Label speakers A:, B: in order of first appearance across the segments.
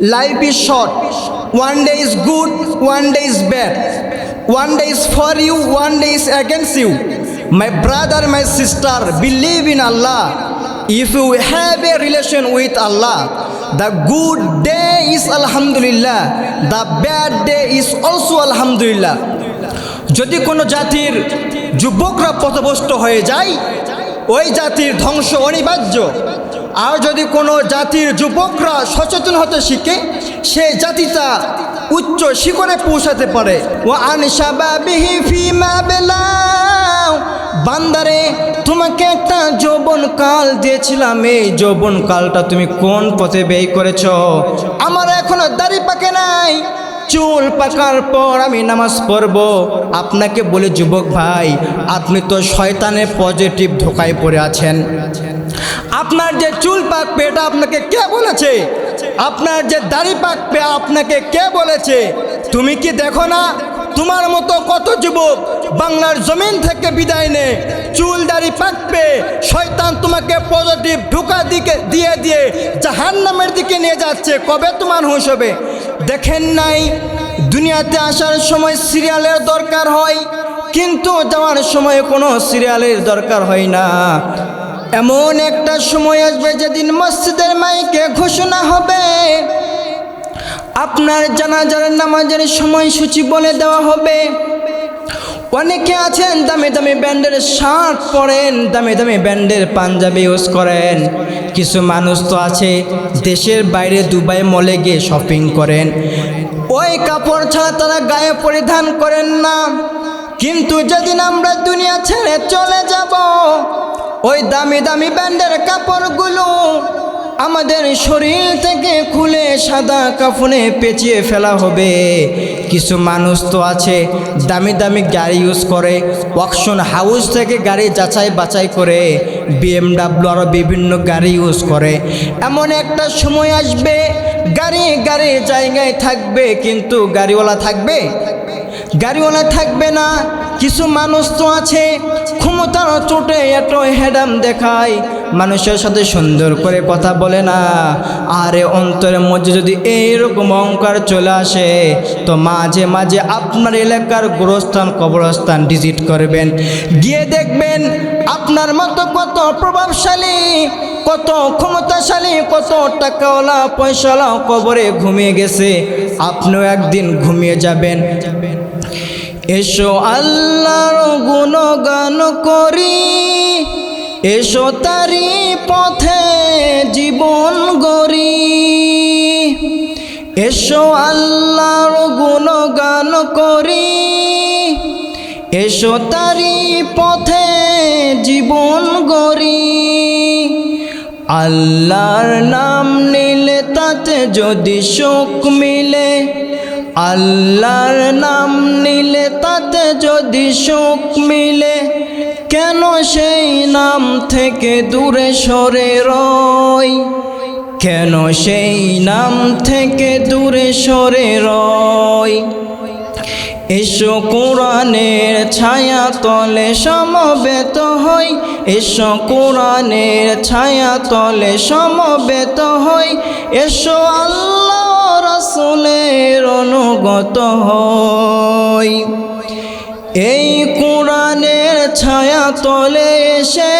A: Life is short. One day is good, one day is bad. One day is for you, one day is against you. My brother, my sister, believe in Allah. If you have a relation with Allah, the good day is Alhamdulillah, the bad day is also Alhamdulillah. যদি কোনো জাতির যুবকরা পথভ্রষ্ট হয়ে যায় ওই জাতির ধ্বংস অনিবার্য আর যদি কোনো জাতির যুবকরা সচেতন হতে শিখে, সে জাতিটা উচ্চ শিখরে পৌঁছাতে পারে। ও বান্দারে, তোমাকে একটা যৌবন কাল দিয়েছিলাম। এই যৌবন কালটা তুমি কোন পথে ব্যয় করেছ? আমার এখনও দাড়ি পাকে নাই। চুল পাকার পর আমি নামাজ পড়ব। আপনাকে বলে, যুবক ভাই, আপনি তো শয়তানের পজিটিভ ধোকায় পড়ে আছেন। আপনার যে চুল পাকবে এটা আপনাকে কে বলেছে? আপনার যে দাড়ি পাকবে আপনাকে কে বলেছে? তুমি কি দেখো না? তোমার মতো কত যুবক বাংলার জমিন থেকে বিদায় নে। চুল দাড়ি পাকবে শয়তান তোমাকে পজিটিভ ঢুকা দিকে দিয়ে দিয়ে জাহান্নামের দিকে নিয়ে যাচ্ছে। কবে তোমার হুঁশ হবে? দেখেন নাই, দুনিয়াতে আসার সময় সিরিয়ালের দরকার হয়, কিন্তু যাওয়ার সময় কোনো সিরিয়ালের দরকার হয় না। এমন একটা সময় আসবে যেদিন মসজিদের মাইকে ঘোষণা হবে। আপনার জানাজার নামাজের সময়সূচি বলে দেওয়া হবে। অনেকে আছেন, দামি দামি ব্যান্ডের শার্ট পরেন, দামি দামি ব্যান্ডের পাঞ্জাবি ইউজ করেন। কিছু মানুষ তো আছে, দেশের বাইরে দুবাই মলে গিয়ে শপিং করেন। ওই কাপড় ছাড়া তারা গায়ে পরিধান করেন না। কিন্তু যেদিন আমরা দুনিয়া ছেড়ে চলে যাব ওই দামি দামি ব্যান্ডের কাপড়গুলো আমাদের শরীর থেকে খুলে সাদা কাফনে পেঁচিয়ে ফেলা হবে। কিছু মানুষ তো আছে, দামি দামি গাড়ি ইউজ করে ওয়াকশন হাউস থেকে গাড়ি যাচাই বাছাই করে বিএমডাব্লিউ আরও বিভিন্ন গাড়ি ইউজ করে। এমন একটা সময় আসবে, গাড়ি গাড়ি জায়গায় থাকবে, কিন্তু গাড়িওয়ালা থাকবে? গাড়িওয়ালা থাকবে না কিছু মানুষ তো আছে, ক্ষমতার চোটে এত হেডাম দেখায়। মানুষের সাথে সুন্দর করে কথা বলে না। আরে অন্তরের মধ্যে যদি এইরকম অহংকার চলে আসে, তো মাঝে মাঝে আপনার এলাকার গোরস্থান, কবরস্থান ভিজিট করবেন। গিয়ে দেখবেন আপনার মতো কত প্রভাবশালী, কত ক্ষমতাশালী, কত টাকাওয়ালা, পয়সাওয়ালা কবরে ঘুমিয়ে গেছে। আপনিও একদিন ঘুমিয়ে যাবেন। এসো আল্লাহর গুণগান করি। এসো তারি পথে জীবন গরি এসো আল্লাহর গুণগান করি। এসো তারি পথে জীবন গরি আল্লাহর নাম নিলে তাতে যদি সুখ মিলে আল্লাহর নাম নিলে তাতে যদি সুখ মিলে, কেন সেই নাম থেকে দূরে সরে রয় কেন সেই নাম থেকে দূরে সরে রয় এসো কোরআনের ছায়া তলে সমবেত হই, এসো কোরআনের ছায়া তলে সমবেত হই, এসো আল্লাহ রসুলের অনুগত হই। এই কোরআনের ছায়া তলে এসে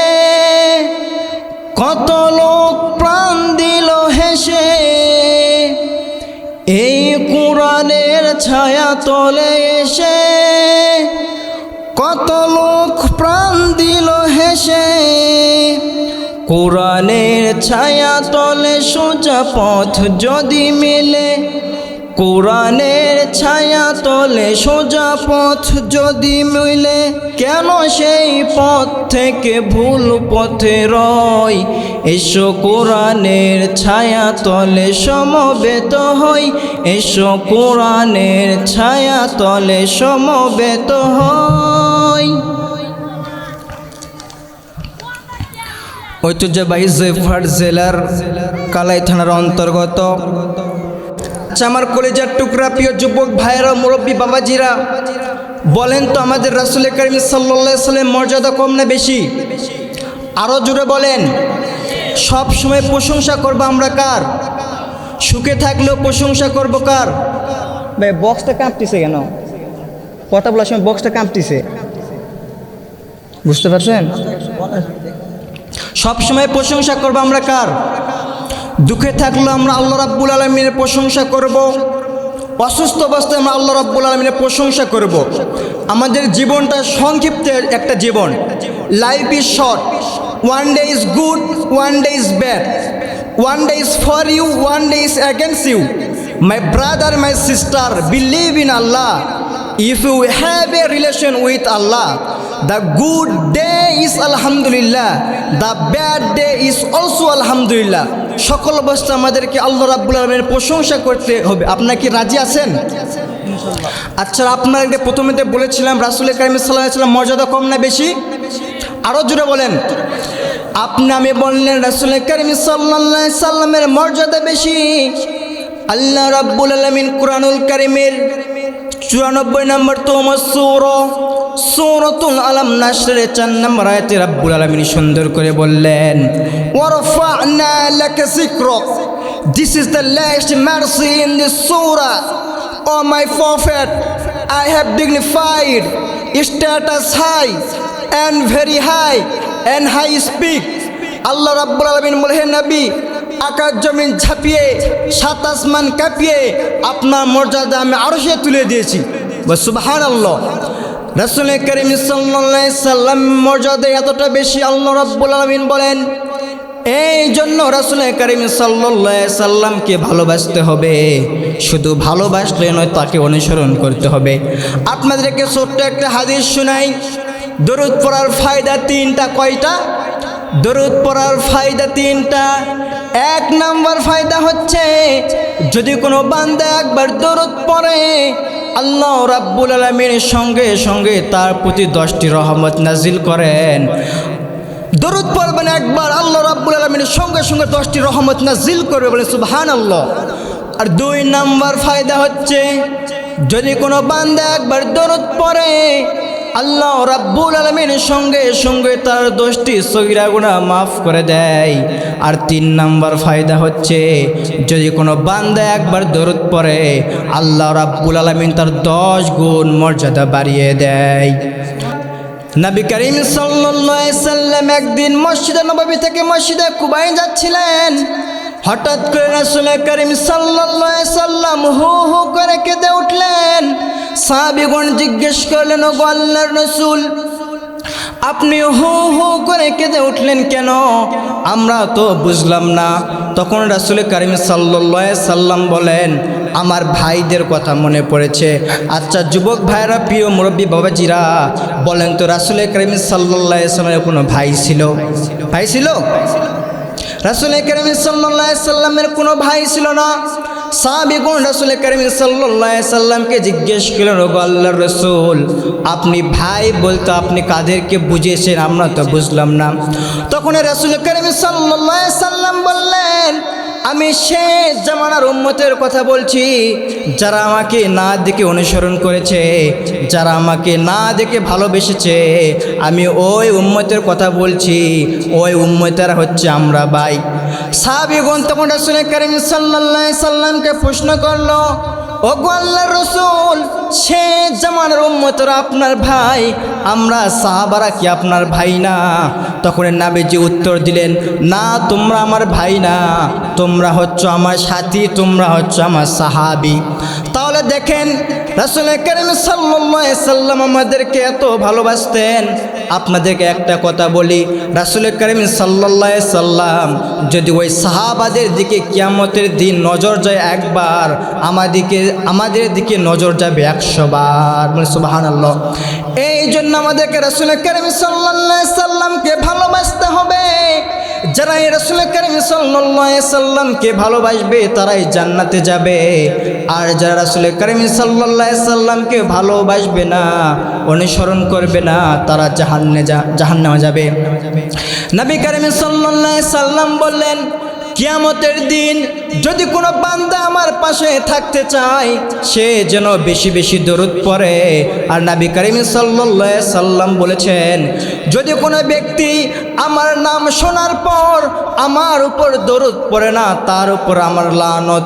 A: কত লোক প্রাণ দিল হেসে। এই কোরআনের ছায়া তলে এসে ছায়া তলে সোজা পথ যদি মিলে, কোরআনের ছায়া তলে সোজা পথ যদি মিলে, কেন সেই পথ থেকে ভুল পথে রয়? এসো কোরআনের ছায়া তলে সমবেত হই, এসো কোরআনের ছায়া তলে সমবেত হই। ঐতিহ্যবাহী জয়ফাট জেলার কালাই থানার অন্তর্গত। আমার কলেজার টুকরা প্রিয় যুবক ভাইয়েরা মুরব্বী বাবাজিরা, বলেন তো আমাদের রাসুল করিম সাল্লা সাল্লাম মর্যাদা কম না বেশি? আরও জুড়ে বলেন, সব সময় প্রশংসা করব আমরা কার? সুখে থাকলেও প্রশংসা করব কার? ভাই বক্সটা কাঁপতেছে কেন? কথা বলার সময় বক্সটা কাঁপতেছে। বুঝতে পারছেন? সব সময় প্রশংসা করব আমরা কার? দুঃখে থাকলেও আমরা আল্লাহ রাব্বুল আলমিনের প্রশংসা করব। অসুস্থ অবস্থায় আমরা আল্লাহ রাব্বুল আলমিনের প্রশংসা করব। আমাদের জীবনটা সংক্ষিপ্ত একটা জীবন। Life is short one day is good one day is bad one day is for you one day is against you my brother my sister believe in Allah if you have a relation with Allah the good day is আলহামদুলিল্লাহ the bad day is also আলহামদুলিল্লাহ সকল অবস্থা আমাদেরকে আল্লাহ রাব্বুল আলমের প্রশংসা করতে হবে। আপনারা কি রাজি আছেন? আচ্ছা আপনাকে প্রথমেতে বলেছিলাম রাসুল কারিম সাল্লাম মর্যাদা কম না বেশি? আরও জুড়ে বলেন। আপনি আমি বললেন রাসুল কারিম সাল্লাহ সাল্লামের মর্যাদা বেশি। আল্লাহ রাব্বুল আলমিন কুরআনুল কারিমের চুরানব্বই নম্বর তোমার সৌর সৌরতুল আলম নাসরের চার নম্বর আয়তে রাব্বুল আলমিন সুন্দর করে বললেন ওয়ারফা'না লাকা যিকরাক This is the last mercy in this surah. Oh my prophet, I have dignified status high and very high and high speak. আল্লাহ রাব্বুল আলামিন বলে নবী আকাশ জমিন ঝাঁপিয়ে সাত আসমান কাঁপিয়ে আপনার মর্যাদা আমি আরও সে তুলে দিয়েছি সুবাহান আল্লাহ রাসুল করিম সাল্লাম মর্যাদা এতটা বেশি আল্লাহ রাব্বুল আলামিন বলেন এই জন্য রাসুল করিম সাল্লামকে ভালোবাসতে হবে। শুধু ভালোবাসলে নয়, তাকে অনুসরণ করতে হবে। আপনাদেরকে ছোট্ট একটা হাদিস শোনাই। দরুদ পড়ার ফায়দা তিনটা, কয়টা? দরুদ পড়ার ফায়দা তিনটা। এক নাম্বার ফায়দা হচ্ছে, যদি কোনো বান্দা একবার দরুদ পড়ে আল্লাহ রাব্বুল আলমীর সঙ্গে সঙ্গে তার প্রতি দশটি রহমত নাজিল করেন। দরুদ পড়বেন একবার, আল্লাহ রাব্বুল আলমীর সঙ্গে সঙ্গে দশটি রহমত নাজিল করবে বলে সুবহান আল্লাহ আর দুই নাম্বার ফায়দা হচ্ছে, যদি কোনো বান্দা একবার দরদ পড়ে আল্লাহ রাব্বুল আলমীর সঙ্গে সঙ্গে তার দোষটি সগিরা গুণা মাফ করে দেয়। আর তিন নাম্বার ফায়দা হচ্ছে, যদি কোনো বান্দা একবার দরুদ পড়ে, আল্লাহ রাব্বুল আলমিন তার দশ গুণ মর্যাদা বাড়িয়ে দেয়। নবী করিম সাল্লাম একদিন মসজিদে নবী থেকে মসজিদে কুবাই যাচ্ছিলেন। হঠাৎ করে রাসুল করিম সাল্লাম হু হু করে কেঁদে উঠলেন। সাহাবিগণ জিজ্ঞেস করলেন ও আল্লাহর রসুল, আপনি হু হু করে কেঁদে উঠলেন কেন? আমরা তো বুঝলাম না। তখন রাসুল করিম সাল্লাহ সাল্লাম বলেন, আমার ভাইদের কথা মনে পড়েছে। আচ্ছা যুবক ভাইরা প্রিয় মুরব্বী বাবাজিরা, বলেন তো, রাসুল করিম সাল্লাহ সাল্লামের কোনো ভাই ছিল? ভাই ছিল? রাসুল করিম সাল্লাহ সাল্লামের কোনো ভাই ছিল না। সাহাবিগুন রসুল করিম সাল্লাহ সাল্লামকে জিজ্ঞেস করলেন রোগ আল্লাহ রসুল, আপনি ভাই বলতো আপনি কাদেরকে বুঝিয়েছেন? আমরা তো বুঝলাম না। তখন রসুল করিম সাল্লাহ সাল্লাম বললেন আমি শেষ জামানার উন্মতের কথা বলছি। যারা আমাকে না দেখে অনুসরণ করেছে, যারা আমাকে না দেখে ভালোবেসেছে, আমি ওই উম্মতের কথা বলছি। ওই উম্মতেরা হচ্ছে আমরা ভাই। সাহাবিগণ তখন রাসুল করিম সাল্লাহ সাল্লামকে প্রশ্ন করল ও গোয়াল্লা রসুল, সে জামানের উম্মতরা আপনার ভাই, আমরা সাহাবারা কি আপনার ভাই না? তখন নাবিজি উত্তর দিলেন, না, তোমরা আমার ভাই না, তোমরা হচ্ছ আমার সাথী, তোমরা হচ্ছ আমার সাহাবি। তাহলে দেখেন রাসুল করিম সাল্লাম আমাদেরকে এত ভালোবাসতেন। আপনাদেরকে একটা কথা বলি রাসুল করিম সাল্লাহ সাল্লাম যদি ওই সাহাবাদের দিকে কিয়ামতের দিন নজর যায় একবার, আমাদেরকে, আমাদের দিকে নজর যাবে একশো বার। মানে সুবাহান আল্লাহ এই জন্য আমাদেরকে রাসুল করিম সাল্লাহ সাল্লামকে ভালোবাসতে হবে। যারা রসুল করিম সাল্লামকে ভালোবাসবে তারাই জান্নাতে যাবে। আর যারা রসুল করিম সাল্লামকে ভালোবাসবে না, অনুসরণ করবে না, তারা জাহান্নে জাহান্নামা যাবে। নবী করিম সাল্লাম বললেন কিয়ামতের দিন যদি কোনো বান্দা আমার পাশে থাকতে চায়, সে যেন বেশি বেশি দরুদ পড়ে। আর নাবি করিম সাল্লাহ সাল্লাম বলেছেন, যদি কোনো ব্যক্তি আমার নাম শোনার পর আমার উপর দরুদ পড়ে না, তার উপর আমার লানত।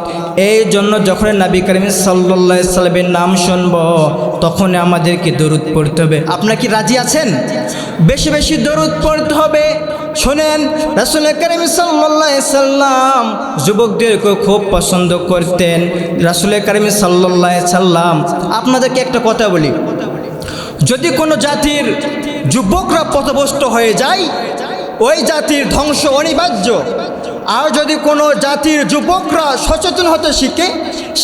A: এই জন্য যখন নাবি করিম সাল্লাহ সাল্লামের নাম শুনব তখন আমাদেরকে দরুদ পড়তে হবে। আপনারা কি রাজি আছেন? বেশি বেশি দরুদ পড়তে হবে শোনেন রাসুল করিম সাল্লাহ সাল্লাম যুবকদেরকে খুব পছন্দ করতেন। রাসুল করিম সাল্লাহ সাল্লাম, আপনাদেরকে একটা কথা বলি। যদি কোনো জাতির যুবকরা পথভ্রষ্ট হয়ে যায়, ওই জাতির ধ্বংস অনিবার্য। আর যদি কোনো জাতির যুবকরা সচেতন হতে শিখে,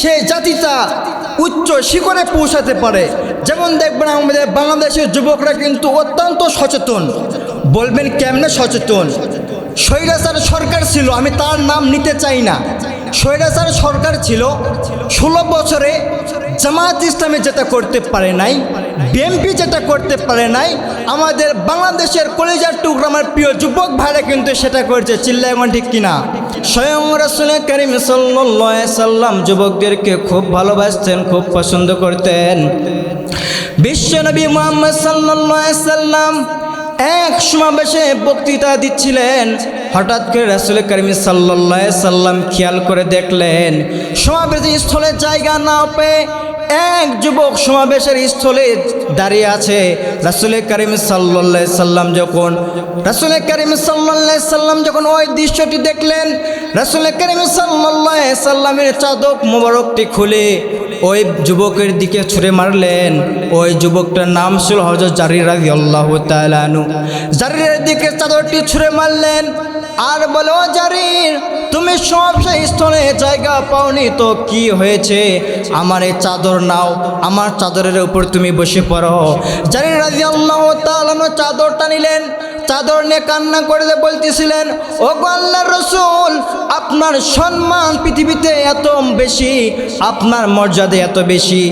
A: সেই জাতিটা উচ্চ শিখরে পৌঁছাতে পারে। যেমন দেখবেন আমাদের বাংলাদেশের যুবকরা কিন্তু অত্যন্ত সচেতন। বলবেন কেমনে সচেতন? স্বৈরাচার সরকার ছিল, আমি তার নাম নিতে চাই না। স্বৈরাচার সরকার ছিল, ষোলো বছরে জামাত ইসলামে যেটা করতে পারে নাই বিএমপি যেটা করতে পারে নাই, আমাদের বাংলাদেশের কলেজার টুকরা আমার প্রিয় যুবক ভাইরা কিন্তু সেটা করছে চিল্লা এখন ঠিক কিনা? স্বয়ং রসুল করিম সাল্লাম যুবকদেরকে খুব ভালোবাসতেন, খুব পছন্দ করতেন। বিশ্বনবী মোহাম্মদ সাল্লাম এক সমাবেশে বক্তৃতা দিচ্ছিলেন। হঠাৎ করে রাসুল করিম সাল্লাহ সাল্লাম খেয়াল করে দেখলেন, সমাবেশের স্থলে জায়গা না পেয়ে এক যুবক সমাবেশের স্থলে দাঁড়িয়ে আছে। রাসুল করিম সাল্লাহ সাল্লাম যখন, রাসুল করিম সাল্লাহ সাল্লাম যখন ওই দৃশ্যটি দেখলেন, রাসুল করিম সাল্লাহ সাল্লামের চাদক মোবারকটি খুলে ওই যুবকের দিকে ছুঁড়ে মারলেন। ওই যুবকটার নাম ছিল হজরত জারির রাজি আল্লাহ দিকে চাদরটি ছুঁড়ে মারলেন। আর বলো জারির, তুমি সব সেই স্থলে জায়গা পাওনি তো কি হয়েছে? আমার এই চাদর নাও, আমার চাদরের উপর তুমি বসে পড়ো। জারির রাজি আল্লাহ তালু চাদরটা নিলেন। চাদর নিয়ে কান্না করে বলতেছিলেন ও গো রসুল, আপনার সম্মান পৃথিবীতে এত বেশি, আপনার মর্যাদা এত বেশি।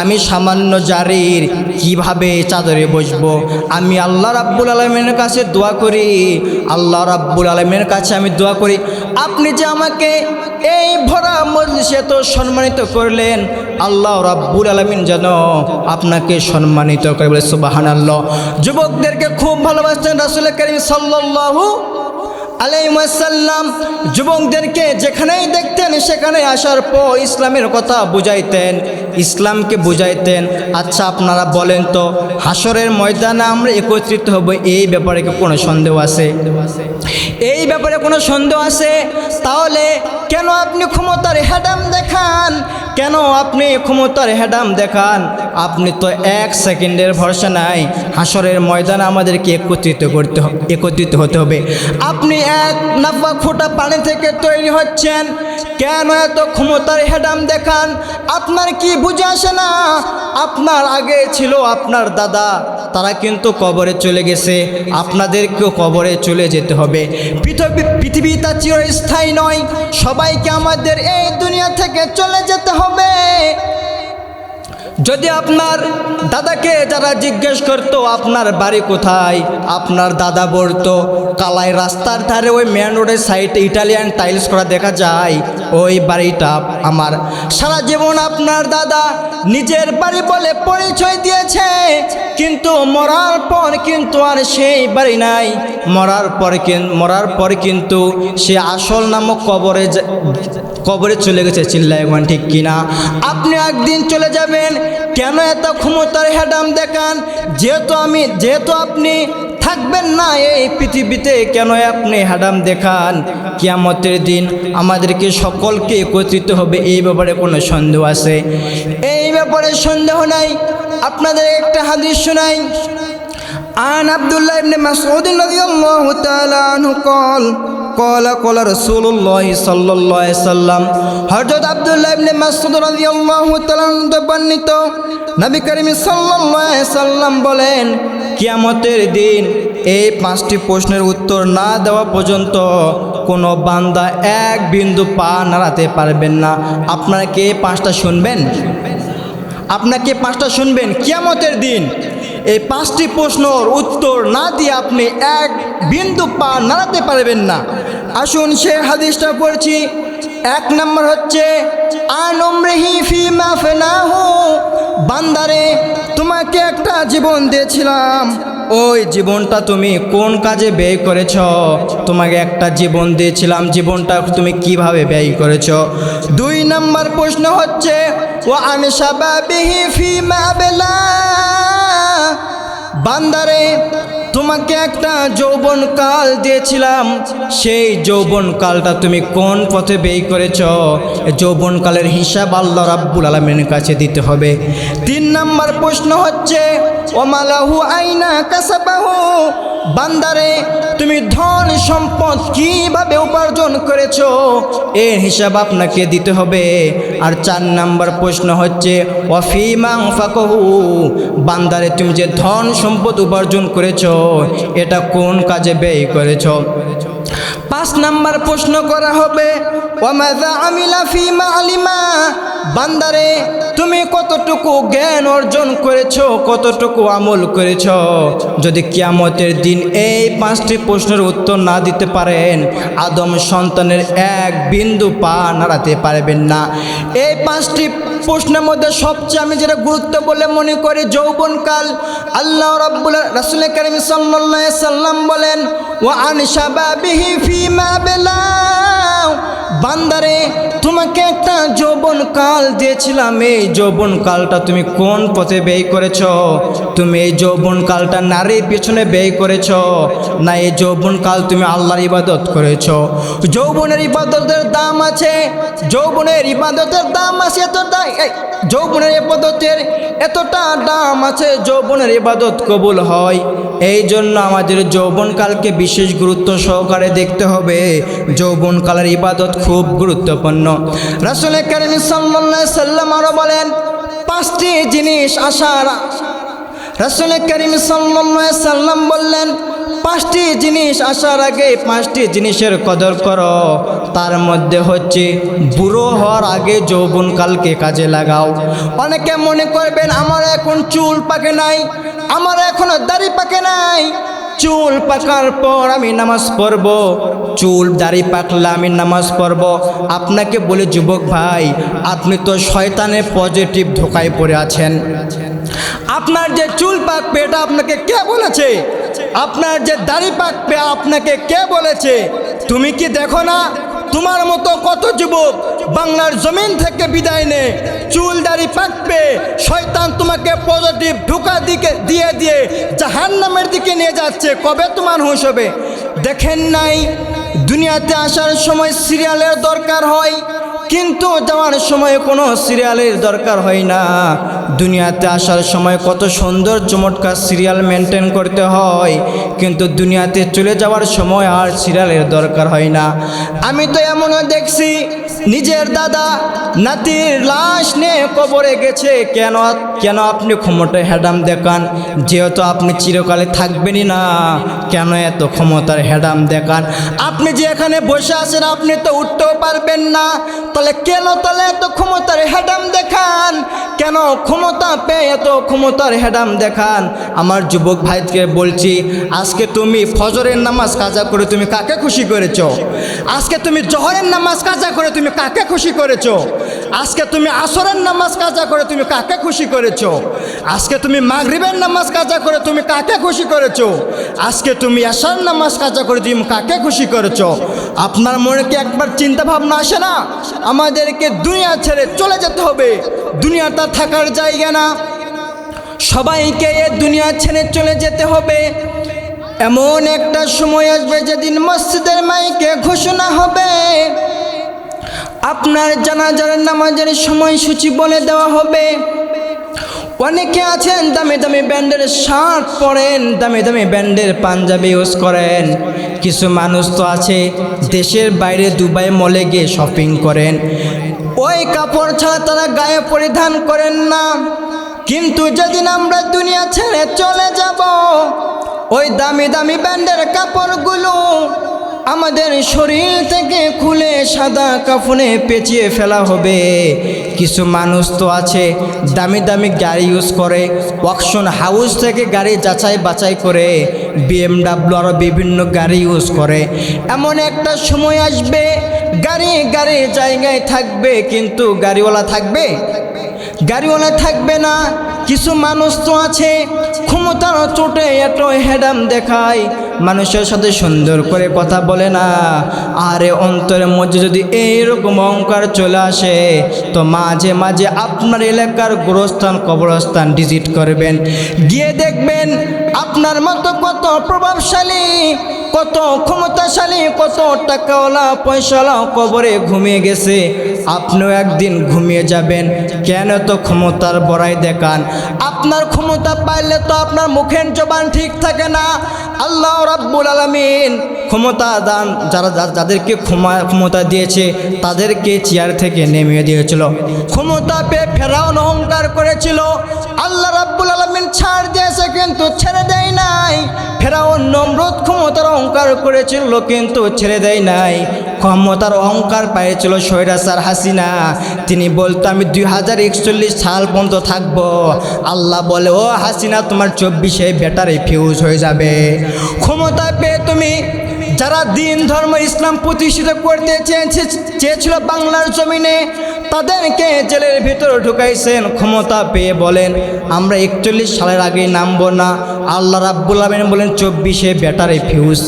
A: আমি সামান্য জারির কীভাবে চাদরে বসবো? আমি আল্লাহ রাব্বুল আলমের কাছে দোয়া করি, আল্লাহ রাব্বুল আলমের কাছে আমি দোয়া করি। আপনি যে আমাকে এই ভরা মজলিসে এত সম্মানিত করলেন আল্লাহ রাব্বুল আলমিন যেন আপনাকে সম্মানিত করে বলে সুবাহান আল্লাহ যুবকদেরকে খুব ভালোবাসতেন রাসুল করিম সাল্লাল্লাহু আলাইসাল্লাম যুবকদেরকে যেখানেই দেখতেন সেখানে আসার পর ইসলামের কথা বুঝাইতেন। ইসলামকে বুঝাইতেন আচ্ছা আপনারা বলেন তো হাসরের ময়দানে আমরা একত্রিত হব, এই ব্যাপারে কি কোনো সন্দেহ আছে? এই ব্যাপারে কোনো সন্দেহ আছে? তাহলে কেন আপনি ক্ষমতার হ্যাডাম দেখান? কেন আপনি ক্ষমতার হ্যাডাম দেখান? আপনি তো এক সেকেন্ডের ভরসা নাই হাসরের ময়দানে আমাদেরকে একত্রিত করতে একত্রিত হতে হবে। আপনি এক নাফা ফোটা পানি থেকে তৈরি হচ্ছেন। কেন এত ক্ষমতার হেডাম দেখান? আপনার কি বুঝে আসে না? আপনার আগে ছিল আপনার দাদা। তারা কিন্তু কবরে চলে গেছে। আপনাদেরকেও কবরে চলে যেতে হবে। পৃথিবী পৃথিবী তা চিরস্থায়ী নয়। সবাইকে আমাদের এই দুনিয়া থেকে চলে যেতে হবে। যদি আপনার দাদাকে যারা জিজ্ঞেস করতো, আপনার বাড়ি কোথায়? আপনার দাদা বলতো, কালাই রাস্তার ধারে ওই মেন রোডের সাইডে ইটালিয়ান টাইলস করা দেখা যায়। ওই বাড়িটা আমার। সারা জীবন আপনার দাদা নিজের বাড়ি বলে পরিচয় দিয়েছে, কিন্তু মরার পর কিন্তু আর সেই বাড়ি নাই। মরার পর মরার পর কিন্তু সে আসল নামক কবরে কবরে চলে গেছে, চিল্লায় এখন ঠিক কিনা আপনি একদিন চলে যাবেন, কেন এত ক্ষমতার হ্যাডাম দেখান? যেহেতু আমি, যেহেতু আপনি থাকবেন না এই পৃথিবীতে কেন আপনি হ্যাডাম দেখান কিয়ামতের দিন আমাদেরকে সকলকে একত্রিত হবে এই ব্যাপারে কোনো সন্দেহ আছে এই ব্যাপারে সন্দেহ নাই আপনাদের একটা হাদিস শোনাই عن عبد الله بن مسعود رضي الله تعالى عنه قال قال قال رسول الله صلى الله عليه وسلم হযরত আব্দুল্লাহ ইবনে মাসউদ রাদিয়াল্লাহু তাআলা হতে বর্ণিত নবী করিম সাল্লাল্লাহু আলাইহি সাল্লাম বলেন কিয়ামতের দিন এই পাঁচটি প্রশ্নের উত্তর না দেওয়া পর্যন্ত কোনো বান্দা এক বিন্দু পা নাড়াতে পারবেন না। আপনারা কি পাঁচটা শুনবেন? আপনাকে পাঁচটা শুনবেন? কিয়ামতের দিন এই পাঁচটি প্রশ্নর উত্তর না দিয়ে আপনি এক বিন্দু পা নাড়াতে পারবেন না। আসুন সে হাদিসটা পড়ছি। এক নম্বর হচ্ছে, আনমরেহি ফি মাফনাহু বান্দারে, তোমাকে একটা জীবন দিয়েছিলাম। ওই জীবনটা তুমি কোন কাজে ব্যয় করেছ? তোমাকে একটা জীবন দিয়েছিলাম। জীবনটা তুমি কীভাবে ব্যয় করেছ? দুই নম্বর প্রশ্ন হচ্ছে ও আনসাবাবিহি ফি মাবেলা বান্দারে তোমাকে একটা যৌবন কাল দিয়েছিলাম। সেই যৌবন কালটা তুমি কোন পথে ব্যয় করেছ? যৌবন কালের হিসাব আল্লাহ রাব্বুল আলমের কাছে দিতে হবে। তিন নাম্বার প্রশ্ন হচ্ছে, ওমালাহু আইনা কাসাবাহু? বান্দারে, তুমি ধন সম্পদ কীভাবে উপার্জন করেছ? এর হিসাব আপনাকে দিতে হবে। আর চার নাম্বার প্রশ্ন হচ্ছে বান্দারে, তুমি যে ধন সম্পদ উপার্জন করেছ, এটা কোন কাজে ব্যয় করেছ? পাঁচ নাম্বার প্রশ্ন করা হবে বান্দারে, তুমি কতটুকু জ্ঞান অর্জন করেছ, কতটুকু আমল করেছ? যদি কিয়ামতের দিন এই পাঁচটি প্রশ্নের উত্তর না দিতে পারেন, আদম সন্তানের এক বিন্দু পা নাড়াতে পারবেন না। এই পাঁচটি প্রশ্নের মধ্যে সবচেয়ে আমি যেটা গুরুত্ব বলে মনে করি, যৌবনকাল। আল্লাহ রব্বুল রাসুল করিম সাল্লাম বলেন ও আনসাবাবিহি ফিমা বেলাও বান্দারে তোমাকে একটা যৌবন কাল দিয়েছিলাম। এই যৌবন কালটা তুমি কোন পথে ব্যয় করেছ? তুমি এই যৌবন কালটা নারীর পেছনে ব্যয় করেছ? না এই যৌবন কাল তুমি আল্লাহর ইবাদত করেছ? যৌবনের ইবাদতের দাম আছে যৌবনের ইবাদতের দাম আছে এত এই, যৌবনের ইবাদতের এতটা দাম আছে, যৌবনের ইবাদত কবুল হয়। এই জন্য আমাদের যৌবনকালকে বিশেষ গুরুত্ব সহকারে দেখতে হবে। যৌবনকালের ইবাদত খুব গুরুত্বপূর্ণ। রাসুল করিম সাল্লাহ সাল্লাম আরও বলেন, পাঁচটি জিনিস আসার রাসুল করিম সাল্লাহ সাল্লাম বললেন, পাঁচটি জিনিস আসার আগে পাঁচটি জিনিসের কদর করো। তার মধ্যে হচ্ছে, বুড়ো হওয়ার আগে যৌবনকালকে কাজে লাগাও। অনেকে মনে করবেন, আমার এখন চুল পাকে নাই, আমার এখনও দাড়ি পাকে নাই। চুল পাকার পর আমি নামাজ পড়ব, চুল দাড়ি পাকলে আমি নামাজ পড়ব। আপনাকে বলে, যুবক ভাই, আপনি তো শয়তানের পজিটিভ ধোকায় পড়ে আছেন। আপনার যে চুল পাকবে এটা আপনাকে কে বলেছে? আপনার যে দাড়ি পাকবে আপনাকে কে বলেছে? তুমি কি দেখো না তোমার মতো কত যুবক বাংলার জমিন থেকে বিদায় নে, চুল দাড়ি পাকবে শয়তান তোমাকে পজিটিভ ঢুকা দিকে, দিয়ে দিয়ে জাহান্নামের দিকে নিয়ে যাচ্ছে। কবে তোমার হুঁশ হবে? দেখেন নাই, দুনিয়াতে আসার সময় সিরিয়ালের দরকার হয়, কিন্তু যাওয়ার সময় কোনো সিরিয়ালের দরকার হয় না। দুনিয়াতে আসার সময় কত সুন্দর চমৎকার সিরিয়াল মেনটেন করতে হয়, কিন্তু দুনিয়াতে চলে যাওয়ার সময় আর সিরিয়ালের দরকার হয় না। আমি তো এমনও দেখছি নিজের দাদা নাতির লাশ নিয়ে কবরে গেছে। কেন কেন আপনি ক্ষমতা হ্যাডাম দেখান? যেহেতু আপনি চিরকালে থাকবেনই না, কেন এত ক্ষমতার হ্যাডাম দেখান? আপনি যে এখানে বসে আছেন, আপনি তো উঠতেও পারবেন না। তাহলে কেন তাহলে এত ক্ষমতার হ্যাডাম দেখান? কেন ক্ষমতা পেয়ে এত ক্ষমতার হ্যাডাম দেখান? আমার যুবক ভাইকে বলছি, আজকে তুমি ফজরের নামাজ কাজা করে তুমি কাকে খুশি করেছ? আজকে তুমি জহরের নামাজ কাজা করে তুমি কাকে খুশি করেছ? আজকে তুমি আসরের নামাজ কাজা করে তুমি কাকে খুশি করেছ? আজকে তুমি মাগরিবের নামাজ কাজা করে তুমি কাকে খুশি করেছ? আজকে তুমি আশার নামাজ কাজা করে তুমি কাকে খুশি করেছ? আপনার মনে কি একবার চিন্তা ভাবনা আসে না? আমাদেরকে দুনিয়া ছেড়ে চলে যেতে হবে। দুনিয়াটা থাকার জায়গা না। সবাইকে এ দুনিয়া ছেড়ে চলে যেতে হবে। এমন একটা সময় আসবে যেদিন মসজিদের মাইকে ঘোষণা হবে। আপনার জানাজার নামাজের সময়সূচি বলে দেওয়া হবে। অনেকে আছেন, দামি দামি ব্যান্ডের শার্ট পরেন, দামি দামি ব্যান্ডের পাঞ্জাবি ইউজ করেন। কিছু মানুষ তো আছে, দেশের বাইরে দুবাই মলে গিয়ে শপিং করেন। ওই কাপড় ছাড়া তারা গায়ে পরিধান করেন না। কিন্তু যেদিন আমরা দুনিয়া ছেড়ে চলে যাব, ওই দামি দামি ব্যান্ডের কাপড়গুলো আমাদের শরীর থেকে খুলে সাদা কাফনে পেঁচিয়ে ফেলা হবে। কিছু মানুষ তো আছে, দামি দামি গাড়ি ইউজ করে, অকশন হাউস থেকে গাড়ি যাচাই বাছাই করে বিএমডাব্লিউ আরও বিভিন্ন গাড়ি ইউজ করে। এমন একটা সময় আসবে, গাড়ি গাড়ি জায়গায় থাকবে, কিন্তু গাড়িওয়ালা থাকবে? গাড়িওয়ালা থাকবে না, কিছু মানুষ তো আছে ক্ষমতার চোটে এত হেডাম দেখায়। মানুষের সাথে সুন্দর করে কথা বলে না। আরে অন্তরের মধ্যে যদি এইরকম অহংকার চলে আসে, তো মাঝে মাঝে আপনার এলাকার গোরস্থান, কবরস্থান ভিজিট করবেন। গিয়ে দেখবেন আপনার মতো কত প্রভাবশালী, কত ক্ষমতাশালী, কত টাকাওয়ালা, পয়সাওয়ালা কবরে ঘুমিয়ে গেছে। আপনিও একদিন ঘুমিয়ে যাবেন। কেন তো ক্ষমতার বড়াই দেখান? আপনার ক্ষমতা পাইলে তো আপনার মুখের জবান ঠিক থাকে না। আল্লাহ রাব্বুল আলমিন ক্ষমতা দান, যারা যাদেরকে ক্ষমা ক্ষমতা দিয়েছে, তাদেরকে চেয়ার থেকে নেমিয়ে দিয়েছিল। ক্ষমতা পেয়ে ফেরাও অহংকার করেছিল। আল্লাহ রাব্বুল আলমিন ছাড় দিয়েছে, কিন্তু ছেড়ে দেয় নাই। ফেরাও নম্রত ক্ষমতার অহংকার করেছিল, কিন্তু ছেড়ে দেয় নাই। ক্ষমতার অহংকার পেয়েছিল সৈরাসার হাসিনা। তিনি বলতো, আমি দুই হাজার একচল্লিশ সাল পর্যন্ত থাকব। আল্লাহ বলে, ও হাসিনা, তোমার চব্বিশে ব্যাটারি ফিউজ হয়ে যাবে। ক্ষমতা পেয়ে তুমি যারা দিন ধর্ম ইসলাম প্রতিষ্ঠিত করতে চেয়েছে, চেয়েছিল বাংলার জমিনে, তাদেরকে জেলের ভিতরে ঢুকাইছেন, ক্ষমতা পেয়ে বলেন, আমরা একচল্লিশ সালের আগে নামবো না। আল্লাহ রাব্বুল আলমিন বলেন, চব্বিশে ব্যাটারে ফিউজ